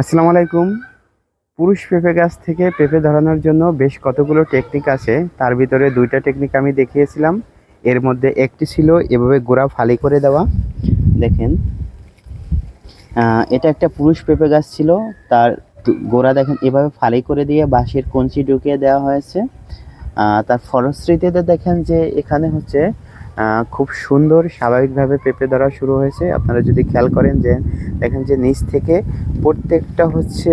আসসালামু আলাইকুম। পুরুষ পেঁপে গাছ থেকে পেঁপে ধরানোর জন্য বেশ কতগুলো টেকনিক আছে। তার ভিতরে দুইটা টেকনিক আমি দেখিয়েছিলাম। এর মধ্যে একটি ছিল এভাবে গোড়া ফালি করে দেওয়া। দেখেন। এটা একটা পুরুষ পেঁপে গাছ ছিল। তার গোড়া দেখেন এভাবে ফালি করে দিয়ে বাঁশের কঞ্চি ঢুকিয়ে দেওয়া হয়েছে। তার ফলশ্রুতিতে দেখেন যে এখানে হচ্ছে খুব সুন্দর স্বাভাবিকভাবে পেঁপে ধরা শুরু হয়েছে। আপনারা যদি খেয়াল করেন যে, দেখেন যে নিচ থেকে প্রত্যেকটা হচ্ছে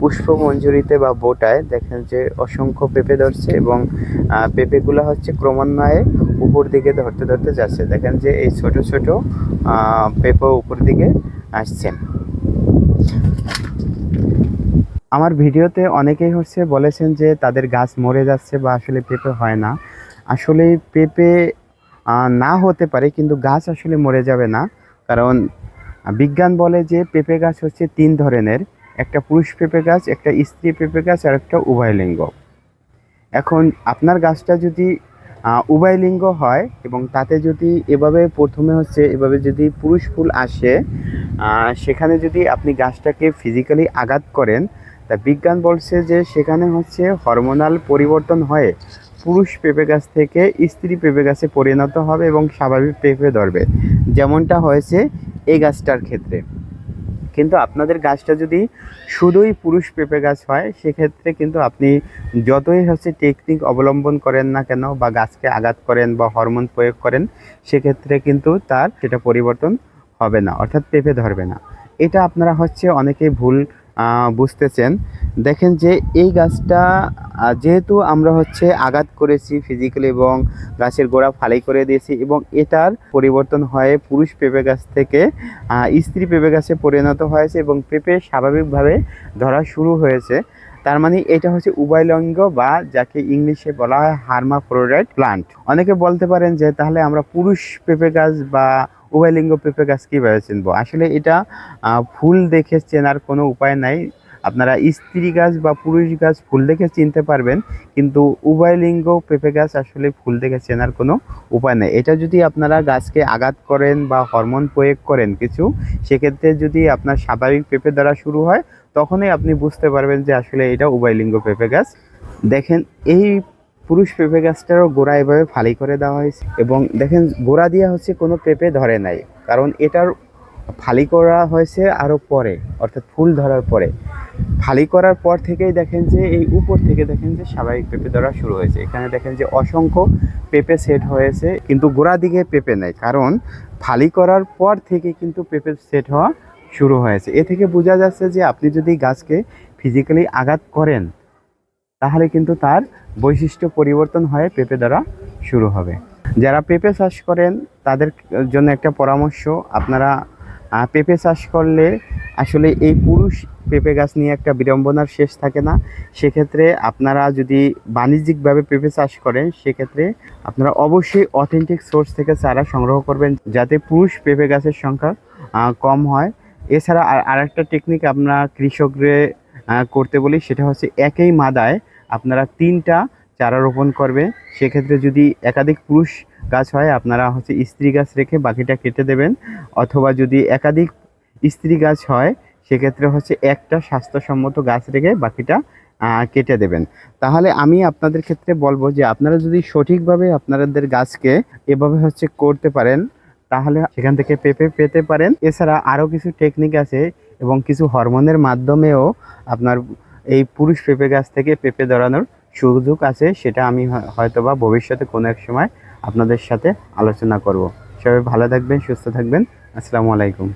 পুষ্পমঞ্জুরিতে বা বোটায় দেখেন যে অসংখ্য পেঁপে ধরছে এবং পেঁপেগুলো হচ্ছে ক্রমান্বয়ে উপর দিকে ধরতে ধরতে যাচ্ছে। দেখেন যে এই ছোট ছোট পেঁপে উপর দিকে আসছে। আমার ভিডিওতে অনেকেই হচ্ছে বলেছেন যে, তাদের গাছ মরে যাচ্ছে বা আসলে পেঁপে হয় না। আসলে পেঁপে না হতে পারে, কিন্তু গাছ আসলে মরে যাবে না। কারণ বিজ্ঞান বলে যে পেঁপে গাছ হচ্ছে তিন ধরনের, একটা পুরুষ পেঁপে গাছ, একটা স্ত্রী পেঁপে গাছ, আর একটা উভয়লিঙ্গ এখন আপনার গাছটা যদি উভয়লিঙ্গ হয় এবং তাতে যদি এভাবে প্রথমে হচ্ছে এভাবে যদি পুরুষ ফুল আসে সেখানে যদি আপনি গাছটাকে ফিজিক্যালি আঘাত করেন, তা বিজ্ঞান বলছে যে সেখানে হচ্ছে হরমোনাল পরিবর্তন হয়ে। পুরুষ পেঁপে গাছ থেকে স্ত্রী পেঁপে গাছে পরিণত হবে এবং স্বাভাবিক পেঁপে ধরবে। যেমনটা হয়েছে এই গাছটার ক্ষেত্রে। কিন্তু আপনাদের গাছটা যদি শুধুই পুরুষ পেঁপে গাছ হয়, সেক্ষেত্রে কিন্তু আপনি যতই হচ্ছে টেকনিক অবলম্বন করেন না কেন বা গাছকে আঘাত করেন বা হরমোন প্রয়োগ করেন, সেক্ষেত্রে কিন্তু তার সেটা পরিবর্তন হবে না, অর্থাৎ পেঁপে ধরবে না। এটা আপনারা হচ্ছে অনেকেই ভুল বুঝতেছেন। দেখেন যে এই গাছটা যেহেতু আমরা হচ্ছে আঘাত করেছি ফিজিক্যালি এবং গাছের গোড়া ফালি করে দিয়েছি এবং এটার পরিবর্তন হয়ে পুরুষ পেঁপে গাছ থেকে স্ত্রী পেঁপে গাছে পরিণত হয়েছে এবং পেঁপে স্বাভাবিকভাবে ধরা শুরু হয়েছে। তার মানে এটা হচ্ছে উভয়লিঙ্গ বা যাকে ইংলিশে বলা হয় হার্মাফ্রোডাইট প্লান্ট। অনেকে বলতে পারেন যে তাহলে আমরা পুরুষ পেঁপে গাছ বা উভয়লিঙ্গ পেঁপে গাছ কীভাবে চিনবো? আসলে এটা ফুল দেখে চেনার কোনো উপায় নাই। আপনারা স্ত্রী গাছ বা পুরুষ গাছ ফুল দেখে চিনতে পারবেন, কিন্তু উভয়লিঙ্গ পেঁপে গাছ আসলে ফুল দেখে চেনার কোনো উপায় নেই। এটা যদি আপনারা গাছকে আঘাত করেন বা হরমোন প্রয়োগ করেন কিছু, সেক্ষেত্রে যদি আপনার স্বাভাবিক পেঁপে দ্বারা শুরু হয়, তখনই আপনি বুঝতে পারবেন যে আসলে এটা উভয়লিঙ্গ পেঁপে গাছ। দেখেন, এই পুরুষ পেঁপে গাছটারও গোড়া এভাবে ফালি করে দেওয়া হয়েছে। এবং দেখেন, গোড়া দিয়ে হচ্ছে কোনো পেঁপে ধরে নাই, কারণ এটার ফালি করা হয়েছে আরও পরে, অর্থাৎ ফুল ধরার পরে। ফালি করার পর থেকেই দেখেন যে, এই উপর থেকে দেখেন যে স্বাভাবিক পেঁপে ধরা শুরু হয়েছে। এখানে দেখেন যে অসংখ্য পেঁপে সেট হয়েছে, কিন্তু গোড়া দিকে পেঁপে নেই, কারণ ফালি করার পর থেকে কিন্তু পেঁপে সেট হওয়া শুরু হয়েছে। এ থেকে বোঝা যাচ্ছে যে, আপনি যদি গাছকে ফিজিক্যালি আঘাত করেন তাহলে কিন্তু তার বৈশিষ্ট্য পরিবর্তন হয়ে পেঁপে ধরা শুরু হবে। যারা পেঁপে চাষ করেন, তাদের জন্য একটা পরামর্শ, আপনারা পেঁপে চাষ করলে আসলে এই পুরুষ পেঁপে গাছ নিয়ে একটা বিড়ম্বনার শেষ থাকে না। সেক্ষেত্রে আপনারা যদি বাণিজ্যিকভাবে পেঁপে চাষ করেন, সেক্ষেত্রে আপনারা অবশ্যই অথেন্টিক সোর্স থেকে চারা সংগ্রহ করবেন, যাতে পুরুষ পেঁপে গাছের সংখ্যা কম হয়। এছাড়া আর, আরেকটা টেকনিক আমরা কৃষকদের করতে বলি, সেটা হচ্ছে একই মাদায় আপনারা তিনটা চারা রোপণ করবে। সেক্ষেত্রে যদি একাধিক পুরুষ গাছ হয়, আপনারা হচ্ছে স্ত্রী গাছ রেখে বাকিটা কেটে দেবেন। অথবা যদি একাধিক স্ত্রী গাছ হয়, সেক্ষেত্রে হচ্ছে একটা স্বাস্থ্যসম্মত গাছ রেখে বাকিটা কেটে দেবেন। তাহলে আমি আপনাদের ক্ষেত্রে বলব যে, আপনারা যদি সঠিকভাবে আপনাদের গাছকে এভাবে হচ্ছে করতে পারেন, তাহলে সেখান থেকে পেঁপে পেতে পারেন। এছাড়া আরও কিছু টেকনিক আছে এবং কিছু হরমোনের মাধ্যমেও আপনার এই পুরুষ পেঁপে গাছ থেকে পেঁপে ধরানোর সুযোগ আছে, সেটা আমি হয়- হয়তোবা ভবিষ্যতে কোনো এক সময় আপনাদের সাথে আলোচনা করব। সবাই ভালো থাকবেন, সুস্থ থাকবেন। আসসালামু আলাইকুম।